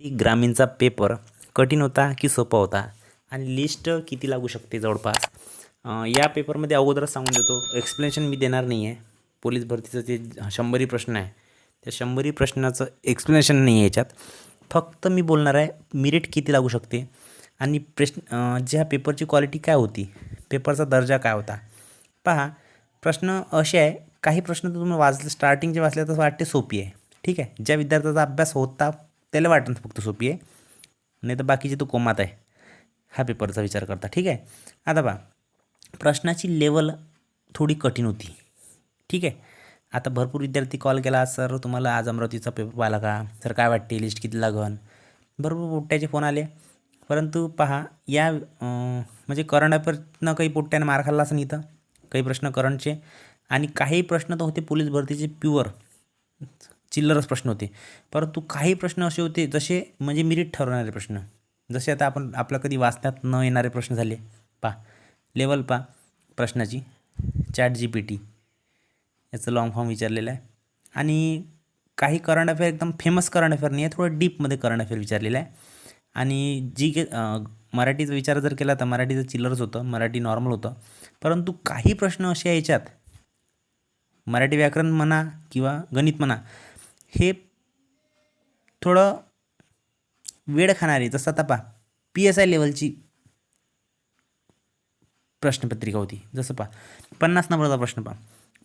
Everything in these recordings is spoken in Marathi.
ती ग्रामीणचा पेपर कठीण होता की सोपा होता? आणि लिस्ट किती लागू शकते जवळपास? या पेपरमध्ये अगोदरच सांगून देतो. एक्सप्लेनेशन मी देणार नाही आहे पोलीस भरतीचं जे शंभरी प्रश्न आहे त्या शंभरी प्रश्नाचं एक्सप्लेनेशन नाही आहे याच्यात. फक्त मी बोलणार आहे मिरिट किती लागू शकते? आणि प्रश्न ज्या पेपरची क्वालिटी काय होती? पेपरचा दर्जा काय होता? पहा प्रश्न असे आहे काही प्रश्न तर तुम्ही वाचले स्टार्टिंगचे वाचले तर वाटते सोपी आहे. ठीक आहे? ज्या विद्यार्थ्याचा अभ्यास होता त्याला वाटतं फक्त सोपी आहे. नाही तर बाकीचे तो कोमात आहे. हा पेपरचा विचार करता. ठीक आहे? आता बा प्रश्नाची लेवल थोडी कठीण होती. ठीक आहे? आता भरपूर विद्यार्थी कॉल केला. सर तुम्हाला आज अमरावतीचा पेपर पाहिला का? सर काय वाटते? लिस्ट किती लागन? भरपूर पोट्ट्याचे फोन आले. परंतु पहा या म्हणजे करंट अफेअरनं काही पोट्ट्याने मार खाल्ला असं इथं. काही प्रश्न करंटचे आणि काही प्रश्न तर होते पोलीस भरतीचे प्युअर चिल्लरच प्रश्न होते. परंतु काही प्रश्न असे होते जसे म्हणजे मिरीट ठरवणारे प्रश्न. जसे आता आपण आपल्या कधी वाचण्यात न येणारे प्रश्न झाले. पा लेवल पा प्रश्नाची. चॅट जी पी टी याचं लॉंग फॉर्म विचारलेलं आहे. आणि काही करंट अफेअर एकदम फेमस करंट अफेअर नाही आहे थोडं डीपमध्ये करंट अफेअर विचारलेलं आहे. आणि जी के मराठीचा विचार जर केला तर मराठीचं चिल्लरच होतं मराठी नॉर्मल होतं. परंतु काही प्रश्न असे आहे याच्यात मराठी व्याकरण म्हणा किंवा गणित म्हणा हे थोडं वेळ खाणारी जसं आता पहा पी एस आय लेवलची प्रश्नपत्रिका होती. जसं पहा पन्नास नंबरचा प्रश्न पहा.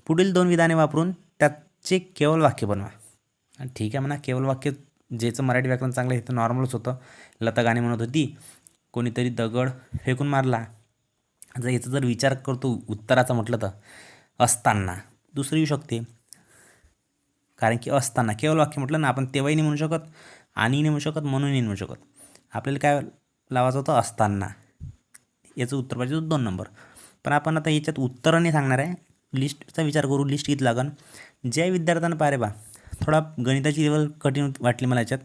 पुढील दोन विधाने वापरून त्याचे केवळ वाक्य बनवा. ठीक आहे म्हणा केवळ वाक्य ज्याचं मराठी व्याकरण चांगलं आहे तर नॉर्मलच होतं. लता गाणे म्हणत होती कोणीतरी दगड फेकून मारला. जर याचा जर विचार करतो उत्तराचा म्हटलं तर असताना. दुसरं येऊ शकते कारण की असताना केवळ वाक्य म्हटलं ना आपण तेव्हाही नाही म्हणू शकत आणि नाही म्हणू शकत म्हणूनही नाही म्हणू शकत. आपल्याला काय लावायचं होतं? असताना. याचं उत्तर पाहिजे होतं दोन नंबर. पण आपण आता याच्यात उत्तर नाही सांगणार आहे. लिस्टचा विचार करू लिस्ट किती लागन? ज्या विद्यार्थ्यांना पारे बा थोडा गणिताची लेवल कठीण वाटली मला याच्यात.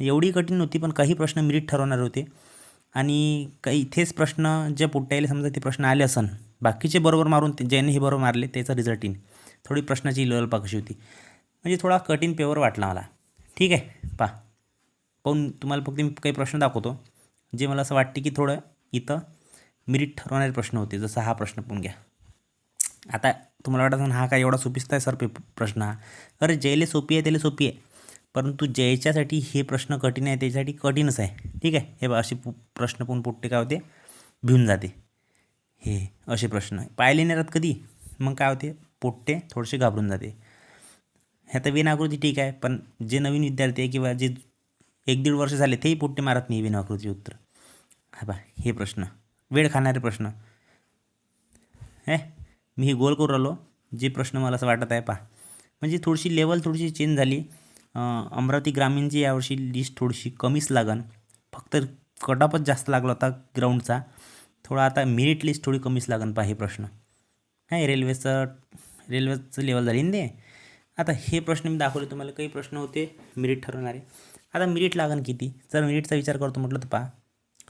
एवढी कठीण नव्हती पण काही प्रश्न मिरिट ठरवणारे होते. आणि काही इथेच प्रश्न जे पुट्ट्याला समजा ते प्रश्न आले असन बाकीचे बरोबर मारून ते ज्याने हे बरोबर मारले त्याचा रिझल्ट येईन. थोडी प्रश्नाची लेवल पाकशी होती. म्हणजे थोडा कठीण पेपर वाटला मला. ठीक आहे पा पाहून तुम्हाला फक्त मी काही प्रश्न दाखवतो. जे मला असं वाटते की थोडं इथं मिरिट ठरवणारे प्रश्न होते जसं हा प्रश्न पण घ्या. आता तुम्हाला वाटत हा काय एवढा सोपीस्त आहे सर पे प्रश्न हा. अरे जयले सोपी आहे त्याला सोपी आहे. परंतु ज्याच्यासाठी हे प्रश्न कठीण आहे त्याच्यासाठी कठीणच आहे. ठीक आहे हे बा असे पु प्रश्न पण पोट्टे काय होते? भिऊन जाते. हे असे प्रश्न. पाहिले नाही राहत कधी? मग काय होते? पोट्टे थोडेसे घाबरून जाते. ह्या तर विनाकृती ठीक आहे पण जे नवीन विद्यार्थी आहे किंवा जे एक दीड वर्ष झाले तेही पोट्टे मारत नाही विनाकृती उत्तर. हा बा हे प्रश्न. वेळ खाणारे प्रश्न. हे मी हे गोल करू राहिलो. जे प्रश्न मला असं वाटत आहे पा म्हणजे थोडीशी लेवल थोडीशी चेंज झाली. अमरावती ग्रामीणची यावर्षी लिस्ट थोडीशी कमीच लागन. फक्त कटअपच जास्त लागला होता ग्राउंडचा थोडा आता मेरिट लिस्ट थोडी कमीच लागन पा हे प्रश्न. काय रेल्वेचं रेल्वेचं लेवल झाली ना ते? आता हे प्रश्न मी दाखवले तुम्हाला काही प्रश्न होते मिरिट ठरवणारे. आता मिरिट लागन किती? जर मिरिटचा विचार करतो म्हटलं तर पहा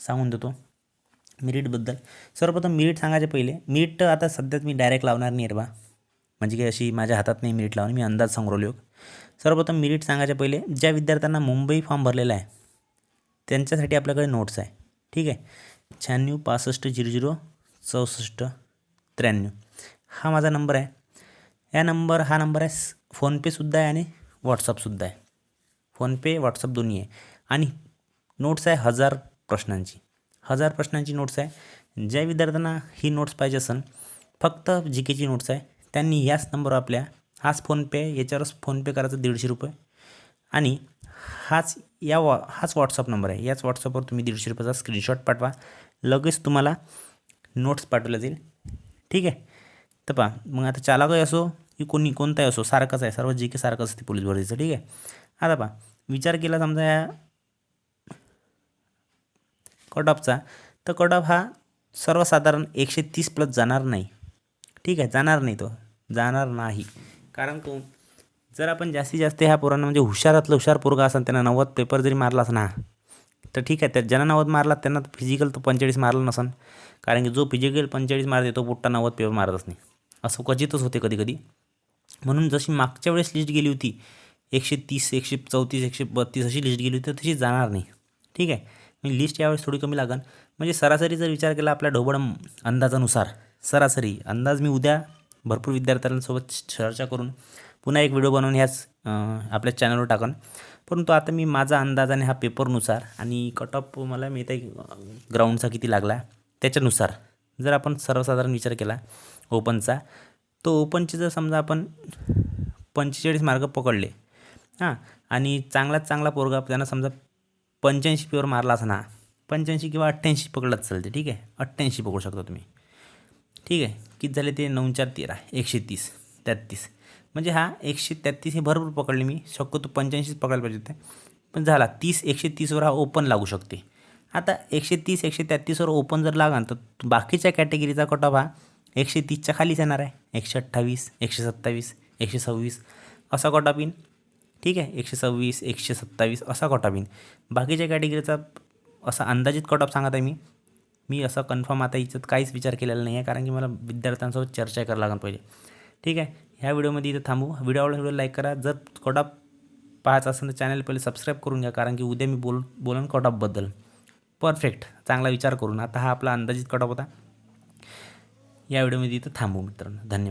सांगून देतो. मिरिटबद्दल सर्वप्रथम मिरिट सांगायचे पहिले. मिरिट आता सध्याच मी डायरेक्ट लावणार नाही रे बा. म्हणजे काही अशी माझ्या हातात नाही मिरिट लावून मी अंदाज सांगू सर्वप्रथम मिरिट सांगायच्या पहिले. ज्या विद्यार्थ्यांना मुंबई फॉर्म भरलेला आहे त्यांच्यासाठी आपल्याकडे नोट्स आहे. ठीक आहे? शहाण्णव पासष्ट झिरो झिरो चौसष्ट त्र्याण्णव. हा माझा नंबर आहे. या नंबर हा नंबर आहे फोनपेसुद्धा आहे आणि व्हॉट्सअपसुद्धा आहे. फोनपे व्हॉट्सअप दोन्ही आहे. आणि नोट्स आहे हजार प्रश्नांची. हजार प्रश्नांची नोट्स आहे. ज्या विद्यार्थ्यांना ही नोट्स पाहिजे असेल फक्त जी केची नोट्स आहे त्यांनी याच नंबरवर आपल्या हाच फोनपे याच्यावरच फोनपे करायचं दीडशे रुपये. आणि हाच या वॉ हाच व्हॉट्सअप नंबर आहे. याच व्हॉट्सअपवर तुम्ही दीडशे रुपयाचा स्क्रीनशॉट पाठवा. लगेच तुम्हाला नोट्स पाठवल्या जाईल. ठीक आहे? तर पहा मग आता चालकही असो की कोणी कोणताही असो सारखंच आहे. सर्व जी के सारखंच असते पोलीस भरतीचं ठीक आहे? आता पहा विचार केला समजा या कट ऑफचा तर कट ऑफ हा सर्वसाधारण एकशे तीस प्लस जाणार नाही. ठीक आहे जाणार नाही तो. जाणार नाही. कारण तो जर आपण जास्तीत जास्त ह्या पोरांना म्हणजे हुशारातलं हुशार पोरगा असेल त्यांना नव्वद पेपर जरी मारला असं ना तर ठीक आहे. त्या ज्यांना नव्वद मारला त्यांना फिजिकल तो पंचेचाळीस मारला नसन. कारण की जो फिजिकल पंचेचाळीस मारते तो पुट्टा नव्वद पेपर मारतच नाही. असं क्वचितच होते कधी कधी म्हणून जशी मागच्या वेळेस लिस्ट गेली होती एकशे तीस एकशे चौतीस एकशे बत्तीस अशी लिस्ट गेली होती तशी जाणार नाही. ठीक आहे? मी लिस्ट यावेळेस थोडी कमी लागेल म्हणजे सरासरी जर विचार केला आपल्या ढोबळ अंदाजानुसार सरासरी अंदाज मी उद्या भरपूर विद्यार्थ्यांसोबत चर्चा करून पुन्हा एक व्हिडिओ बनवून ह्याच आपल्या चॅनलवर टाकन. परंतु आता मी माझा अंदाज आणि हा पेपरनुसार आणि कट ऑफ मला मिळत आहे ग्राउंडचा किती लागला त्याच्यानुसार जर आपण सर्वसाधारण विचार केला ओपनचा तो ओपनचे जर समजा आपण पंचेचाळीस मार्क पकडले हां आणि चांगलाच चांगला पोरगा त्यांना समजा पंच्याऐंशी पेवर मारला असं ना पंच्याऐंशी किंवा अठ्ठ्याऐंशी पकडलाच चालते ठीक आहे? अठ्ठ्याऐंशी पकडू शकता तुम्ही. ठीक आहे? किती झाले ते? नऊ चार तेरा एकशे तीस तेहत्तीस म्हणजे हा एकशे तेहत्तीस हे भरपूर पकडले मी. शक्यतो पंच्याऐंशीच पकडायला पाहिजे होते. पण झाला तीस एकशे तीसवर हा ओपन लागू शकते. आता एकशे तीस एकशे तेहत्तीसवर ओपन जर लागला तर बाकीच्या कॅटेगरीचा कट ऑफ हा एकशे तीसच्या खालीच येणार आहे. एकशे अठ्ठावीस एकशे सत्तावीस एकशे सव्वीस असा कॉटा पिन ठीक आहे? एकशे सव्वीस एकशे सत्तावीस असा कॉटा पिन बाकीच्या कॅटेगरीचा असा अंदाजित कट ऑफ सांगत आहे मी. मी असं कन्फर्म आता याच्यात काहीच विचार केलेला नाही आहे कारण की मला विद्यार्थ्यांसोबत चर्चा करायला लागणार पाहिजे. ठीक आहे? ह्या व्हिडिओमध्ये इथं थांबू. व्हिडिओ आवडला व्हिडिओ लाईक करा. जर कट ऑफ पाहायचं असेल तर चॅनल पहिले सबस्क्राईब करून घ्या कारण की उद्या मी बोल बोलन कट ऑफबद्दल परफेक्ट चांगला विचार करून. आता हा आपला अंदाजित कट ऑफ होता. या व्हिडिओमध्ये इथं थांबू मित्रांनो. धन्यवाद.